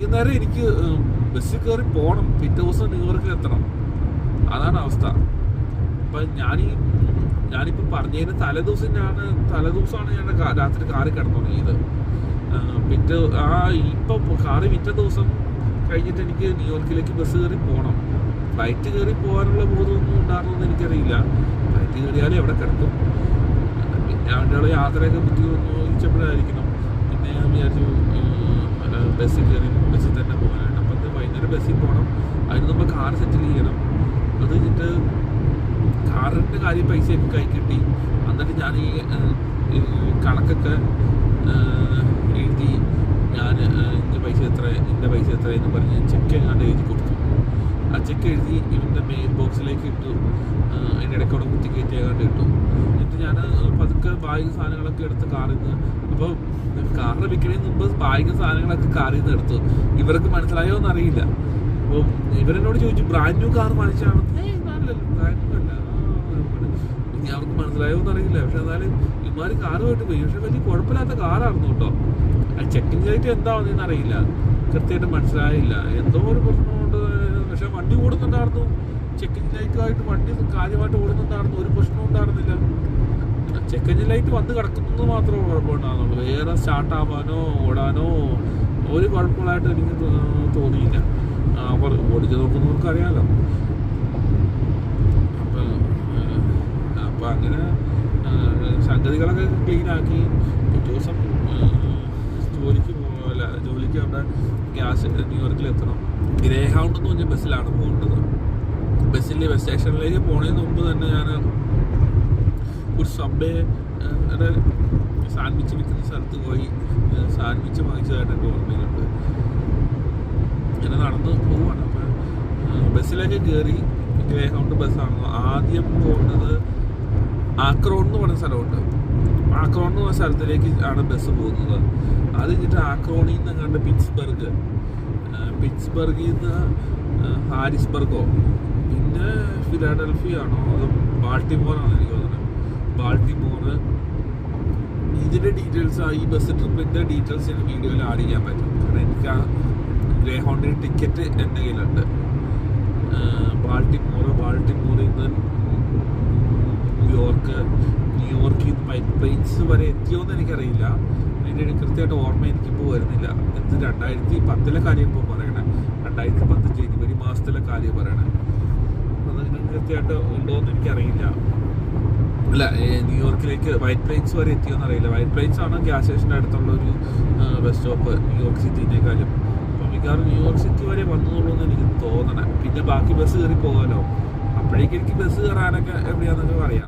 വൈകുന്നേരം എനിക്ക് ബസ്സിൽ കയറി പോകണം പിറ്റേ ദിവസം ന്യൂയോർക്കിൽ എത്തണം. അതാണ് അവസ്ഥ. അപ്പം ഞാനീ ഞാനിപ്പോൾ പറഞ്ഞതിന് തലേദിവസം ഞാൻ തലേദിവസമാണ് ഞാൻ രാത്രി കാറി കിടന്നു തുടങ്ങിയത് പിറ്റേ ആ ഇപ്പം കാറി പിറ്റേ ദിവസം കഴിഞ്ഞിട്ട് എനിക്ക് ന്യൂയോർക്കിലേക്ക് ബസ് കയറി പോകണം ഫ്ലൈറ്റ് കയറി പോകാനുള്ള ബോധമൊന്നും ഉണ്ടായിരുന്നെന്ന് എനിക്കറിയില്ല. ഫ്ലൈറ്റ് കയറിയാലും എവിടെ കിടക്കും? പിന്നെ അവന്റെ യാത്രയൊക്കെ ബുദ്ധിമുട്ടിച്ചപ്പോഴായിരിക്കണം പിന്നെ ഞാൻ വിചാരിച്ചു ബസ്സിൽ കയറി ബസ്സിൽ തന്നെ പോകാനായിട്ട് അപ്പം അത് വൈകുന്നേരം ബസ്സിൽ പോകണം അതിന് നമ്മൾ കാർ സെറ്റിൽ ചെയ്യണം. അത് കഴിഞ്ഞിട്ട് കാറിന്റെ കാര്യം പൈസയൊക്കെ കൈ കിട്ടി. എന്നിട്ട് ഞാൻ ഈ കണക്കൊക്കെ എഴുതി ഞാൻ ഇന്ന പൈസ എത്ര ഇന്ന പൈസ എത്ര എന്ന് പറഞ്ഞ് ചെക്ക് എങ്ങാണ്ട് എഴുതി കൊടുത്തു. ആ ചെക്ക് എഴുതി ഇവന്റെ മെയിൽ ബോക്സിലേക്ക് ഇട്ടു. അതിന്റെ ഇടയ്ക്കോടെ കുത്തി ഇട്ടു. എന്നിട്ട് ഞാൻ പതുക്കെ ബാഗ് സാധനങ്ങളൊക്കെ എടുത്ത് കാറിൽ നിന്ന് അപ്പോൾ കാറിൽ വിൽക്കുന്നതിന് മുമ്പ് ബാഗ് സാധനങ്ങളൊക്കെ കാറിൽ നിന്ന് എടുത്തു. ഇവർക്ക് മനസ്സിലായോ എന്നറിയില്ല. അപ്പോൾ ഇവരെന്നോട് ചോദിച്ചു ബ്രാൻഡ് ന്യൂ കാർ വാങ്ങിച്ചാണ്? ബ്രാൻഡ് ന്യൂ അല്ല. അവർക്ക് മനസ്സിലായോ എന്നറിയില്ല. പക്ഷെ എന്നാലും ഇമാര് കാറുമായിട്ട് പോയി. പക്ഷെ വലിയ കുഴപ്പമില്ലാത്ത കാറായിരുന്നു കേട്ടോ. ആ ചെക്കിംഗ് ലൈറ്റ് എന്താണെന്ന് അറിയില്ല. കൃത്യമായിട്ട് മനസ്സിലായില്ല. എന്തോ ഒരു പ്രശ്നമുണ്ട്. പക്ഷെ വണ്ടി ഓടുന്നുണ്ടായിരുന്നു. ചെക്കിംഗ് ലൈറ്റുമായിട്ട് വണ്ടി കാര്യമായിട്ട് ഓടുന്നുണ്ടായിരുന്നു. ഒരു ഉണ്ടായിരുന്നില്ല ചെക്കിംഗ് ലൈറ്റ് വന്ന് കിടക്കുന്നത് മാത്രമേ കുഴപ്പമുണ്ടാകുന്നുള്ളൂ വേറെ സ്റ്റാർട്ടാവാനോ ഓടാനോ ഒരു കുഴപ്പമുള്ളതായിട്ട് എനിക്ക് തോന്നിയില്ല. അവർ ഓടിച്ച് നോക്കുന്നവർക്ക് അറിയാമല്ലോ അപ്പം അപ്പം അങ്ങനെ സംഗതികളൊക്കെ ക്ലീൻ ആക്കി. പിറ്റേ ദിവസം ജോലിക്ക് പോകല ജോലിക്ക് അവിടെ ഗ്യാസ് ന്യൂയോർക്കിൽ എത്തണം. ഗ്രേ ഹൗണ്ട് എന്ന് പറഞ്ഞ ബസ്സിലാണ് പോകേണ്ടത്. ബസ്സിൽ ബസ് സ്റ്റേഷനിലേക്ക് പോണതിന് മുമ്പ് തന്നെ ഒരു സബ്വേ സാൻഡ്വിച്ച് വിൽക്കുന്ന സ്ഥലത്ത് പോയി സാൻഡ്വിച്ച് വാങ്ങിച്ചതായിട്ട് എന്റെ ഓർമ്മയിലുണ്ട്. ഇങ്ങനെ നടന്ന് പോവാണ്. അപ്പം ബസ്സിലേക്ക് കയറി ഗ്രേ ഹൗണ്ട് ആദ്യം പോകുന്നത് ആക്രോൺ എന്ന് പറയുന്ന സ്ഥലമുണ്ട്. ആക്രോൺ എന്ന് പറഞ്ഞ സ്ഥലത്തിലേക്ക് ആണ് ബസ് പോകുന്നത്. അത് കഴിഞ്ഞിട്ട് ആക്രോണിൽ നിന്ന് കണ്ട് പിറ്റ്സ്ബർഗ് പിറ്റ്സ്ബർഗിൽ നിന്ന് ഹാരിസ്ബർഗോ പിന്നെ ഫിലാഡൽഫിയ ആണോ അതോ ബാൾട്ടിമോറാണോ എനിക്ക് തോന്നുന്നത്. ബാൾട്ടിമോർ ഇതിന്റെ ഡീറ്റെയിൽസ് ഈ ബസ് ട്രിപ്പിന്റെ ഡീറ്റെയിൽസ് എനിക്ക് വീഡിയോയിൽ ആഡ് ചെയ്യാൻ പറ്റും. കാരണം എനിക്ക് ആ ഗ്രേ ഹോണ്ടിന്റെ ടിക്കറ്റ് എന്റെ കയ്യിലുണ്ട്. ബാൾട്ടിമോർ ബാൾട്ടിമോറിൽ നിന്ന് ന്യൂയോർക്ക് ന്യൂയോർക്കിൽ നിന്ന് വൈറ്റ് പ്ലെയിൻസ് വരെ എത്തിയോന്ന് എനിക്കറിയില്ല. അതിന്റെ കൃത്യമായിട്ട് ഓർമ്മ എനിക്കിപ്പോൾ വരുന്നില്ല. ഇത് രണ്ടായിരത്തി പത്തിലെ കാര്യം ഇപ്പോൾ പറയണേ. രണ്ടായിരത്തി പത്ത് ജനുവരി മാസത്തിലെ കാര്യം പറയണേ. കൃത്യമായിട്ട് ഉണ്ടോ എന്ന് എനിക്കറിയില്ല. അല്ല ന്യൂയോർക്കിലേക്ക് വൈറ്റ് പ്ലെയിൻസ് വരെ എത്തിയോന്ന് അറിയില്ല വൈറ്റ് പ്ലെയിൻസ് ആണ് ഗ്യാസ് സ്റ്റേഷന്റെ അടുത്തുള്ള ഒരു ബസ് സ്റ്റോപ്പ് ന്യൂയോർക്ക് സിറ്റിനേക്കാളും അപ്പം മിക്കവാറും ന്യൂയോർക്ക് സിറ്റി വരെ വന്നതുള്ളൂ എന്ന് എനിക്ക് തോന്നണേ. പിന്നെ ബാക്കി ബസ് കയറി പോകാമല്ലോ അപ്പോഴേക്കും എനിക്ക് ബസ് കയറാനൊക്കെ എവിടെയാണെന്നൊക്കെ പറയാം.